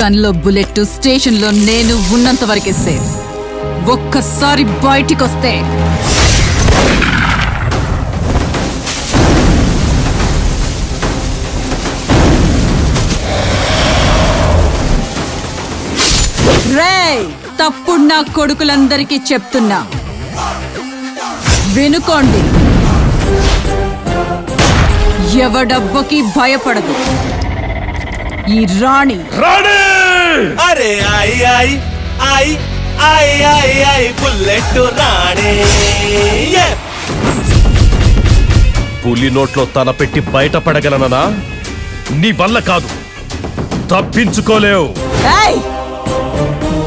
గన్లో bullet స్టేషన్లో నేను ఉన్నంత వరకే సేఫ్. ఒక్కసారి బయటికొస్తే. రేయ్ తప్పుడు నా కొడుకులందరికీ చెప్తున్నా. వినుకోండి. ఎవడబ్బకి భయపడదు. ఈ రాణి. రాణి! అరే ఐ ఐ ఐ ఐ ఐ ఐ బుల్లెట్ రాణి. ఏ! పులి నోట్లో తల పెట్టి బయటపడగలననా? నీ వల్ల కాదు. తప్పించుకోలేవు!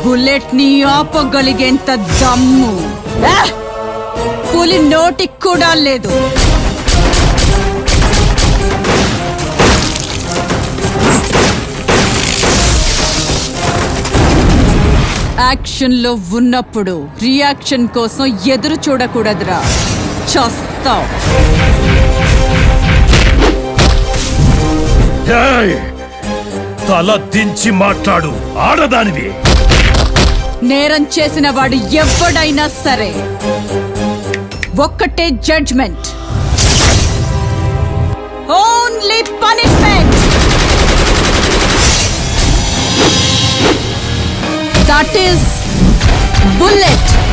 బుల్లెట్ని ఆపగలిగేంత దమ్ము! పులి నోటికి కూడా లేదు. యాక్షన్లో ఉన్నప్పుడు రియాక్షన్ కోసం ఎదురు చూడకూడదురా. చస్తావ్. ఏయ్! తల దించి మాట్లాడు. ఆడదానివి. నేరం చేసిన వాడు ఎవడైనా సరే ఒక్కటే judgement only punishment that is bullet Rani